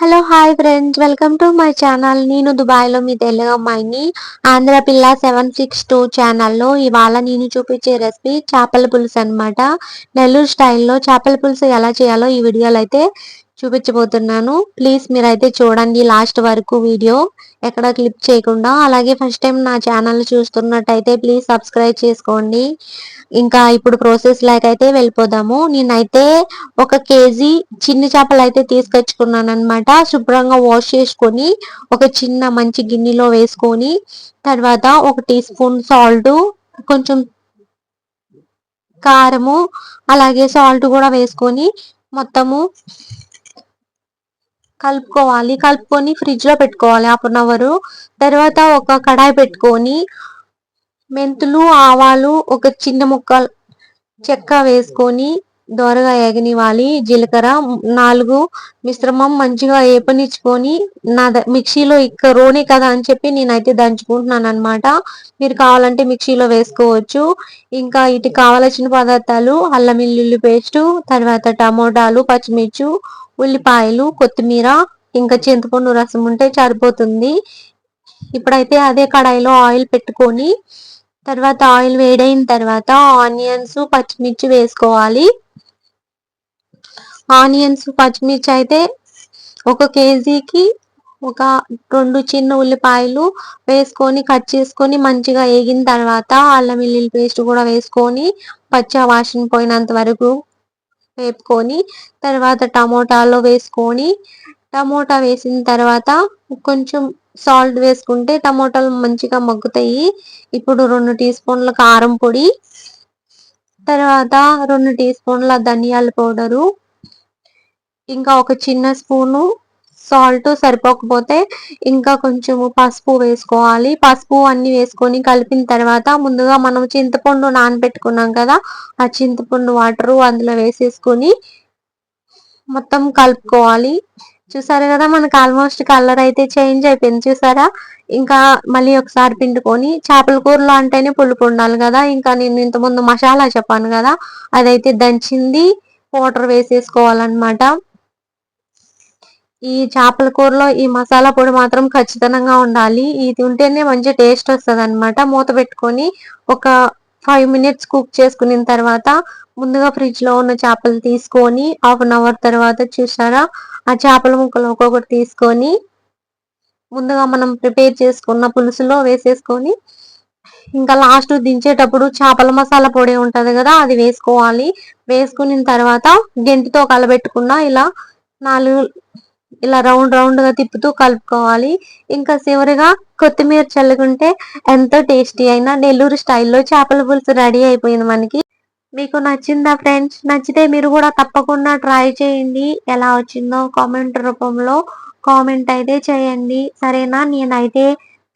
Hello hi friends welcome to my channel నేను దుబాయ్లో మీ తెలుగు అమ్మాయిని ఆంధ్ర పిల్ల సెవెన్ సిక్స్ టూ ఛానల్లో ఇవాళ నేను చూపించే రెసిపీ చేపల పులుసు అనమాట నెల్లూరు స్టైల్లో చేపల పులుసు ఎలా చేయాలో ఈ వీడియోలో అయితే చూపించబోతున్నాను. ప్లీజ్ మీరైతే చూడండి లాస్ట్ వరకు వీడియో ఎక్కడ క్లిప్ చేయకుండా అలాగే ఫస్ట్ టైం నా ఛానల్ చూస్తున్నట్టయితే ప్లీజ్ సబ్స్క్రైబ్ చేసుకోండి. ఇంకా ఇప్పుడు ప్రాసెస్ అయితే వెళ్ళిపోదాము. నేనైతే ఒక కేజీ చిన్ని చేపలు అయితే తీసుకొచ్చుకున్నాను అనమాట శుభ్రంగా వాష్ చేసుకొని ఒక చిన్న మంచి గిన్నెలో వేసుకొని తర్వాత ఒక టీ స్పూన్ సాల్ట్ కొంచెం కారము అలాగే సాల్ట్ కూడా వేసుకొని మొత్తము కలుపుకోవాలి. కలుపుకొని ఫ్రిడ్జ్లో పెట్టుకోవాలి హాఫ్ అన్ అవర్ తర్వాత ఒక కడాయి పెట్టుకొని మెంతులు ఆవాలు ఒక చిన్న ముక్క చెక్క వేసుకొని దోరగా ఎగనివ్వాలి జీలకర్ర నాలుగు మిశ్రమం మంచిగా ఏపనిచ్చుకొని నా మిక్సీలో ఇక్క రోనే కదా అని చెప్పి నేనైతే దంచుకుంటున్నాను అనమాట మీరు కావాలంటే మిక్సీలో వేసుకోవచ్చు. ఇంకా ఇటు కావలసిన పదార్థాలు అల్లం వెల్లుల్లి పేస్టు తర్వాత టమోటాలు పచ్చిమిర్చి ఉల్లిపాయలు కొత్తిమీర ఇంకా చింతపండు రసం ఉంటే సరిపోతుంది. ఇప్పుడైతే అదే కడాయిలో ఆయిల్ పెట్టుకొని తర్వాత ఆయిల్ వేడైన తర్వాత ఆనియన్స్ పచ్చిమిర్చి వేసుకోవాలి. ఆనియన్స్ పచ్చిమిర్చి అయితే ఒక కేజీకి ఒక రెండు చిన్న ఉల్లిపాయలు వేసుకొని కట్ చేసుకొని మంచిగా వేగిన తర్వాత అల్లం వెల్లుల్లి పేస్ట్ కూడా వేసుకొని పచ్చ వాసన పోయినంత వరకు వేపుకొని తర్వాత టమోటాలో వేసుకొని టమోటా వేసిన తర్వాత కొంచెం సాల్ట్ వేసుకుంటే టమోటాలు మంచిగా మగ్గుతాయి. ఇప్పుడు రెండు టీ స్పూన్ల కారం పొడి తర్వాత రెండు టీ స్పూన్ల ధనియాల పౌడరు ఇంకా ఒక చిన్న స్పూను సాల్ట్ సరిపోకపోతే ఇంకా కొంచెము పసుపు వేసుకోవాలి. పసుపు అన్ని వేసుకొని కలిపిన తర్వాత ముందుగా మనం చింతపండు నానబెట్టుకున్నాం కదా ఆ చింతపండు వాటరు అందులో వేసేసుకొని మొత్తం కలుపుకోవాలి. చూసారు కదా మనకు ఆల్మోస్ట్ కలర్ అయితే చేంజ్ అయిపోయింది చూసారా? ఇంకా మళ్ళీ ఒకసారి పిండుకొని చేపల కూరలో అంటేనే పులుపు ఉండాలి కదా. ఇంకా నేను ఇంతకుముందు మసాలా చెప్పాను కదా అదైతే దంచింది పౌడర్ వేసేసుకోవాలన్నమాట. ఈ చేపల కూరలో ఈ మసాలా పొడి మాత్రం ఖచ్చితంగా ఉండాలి. ఇది ఉంటేనే మంచి టేస్ట్ వస్తుంది అనమాట మూత పెట్టుకొని ఒక ఫైవ్ మినిట్స్ కుక్ చేసుకున్న తర్వాత ముందుగా ఫ్రిడ్జ్లో ఉన్న చేపలు తీసుకొని హాఫ్ అన్ అవర్ తర్వాత చూసారా? ఆ చేపల ముక్కలు ఒక్కొక్కటి తీసుకొని ముందుగా మనం ప్రిపేర్ చేసుకున్న పులుసులో వేసేసుకొని ఇంకా లాస్ట్ దించేటప్పుడు చేపల మసాలా పొడి ఉంటది కదా అది వేసుకోవాలి. వేసుకున్న తర్వాత గెంటితో కలబెట్టుకున్న ఇలా నాలుగు ఇలా రౌండ్ రౌండ్గా తిప్పుతూ కలుపుకోవాలి. ఇంకా చివరిగా కొత్తిమీర చల్లుకుంటే ఎంతో టేస్టీ అయినా నెల్లూరు స్టైల్లో చేపల పులుసు రెడీ అయిపోయింది మనకి. మీకు నచ్చిందా ఫ్రెండ్స్? నచ్చితే మీరు కూడా తప్పకుండా ట్రై చేయండి. ఎలా వచ్చిందో కామెంట్ రూపంలో కామెంట్ అయితే చేయండి. సరేనా? నేనైతే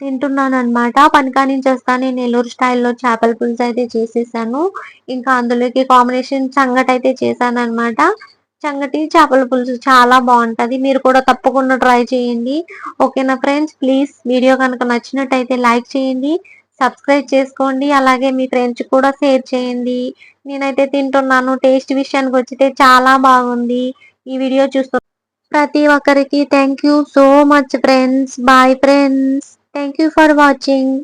తింటున్నాను అనమాట పనికా నుంచి వస్తాను నెల్లూరు స్టైల్లో చేపల పులుసు అయితే చేసేసాను. ఇంకా అందులోకి కాంబినేషన్ సంగటి అయితే చేశాను అనమాట సంగటి చేపల పులుసు చాలా బాగుంటుంది. మీరు కూడా తప్పకుండా ట్రై చేయండి. ఓకేనా ఫ్రెండ్స్? ప్లీజ్ వీడియో కనుక నచ్చినట్టయితే లైక్ చేయండి సబ్స్క్రైబ్ చేసుకోండి అలాగే మీ ఫ్రెండ్స్ కూడా షేర్ చేయండి. నేనైతే తింటున్నాను టేస్ట్ విషయానికి వచ్చితే చాలా బాగుంది. ఈ వీడియో చూస్తు ప్రతి ఒక్కరికి thank you so much friends. Bye friends. Thank you for watching.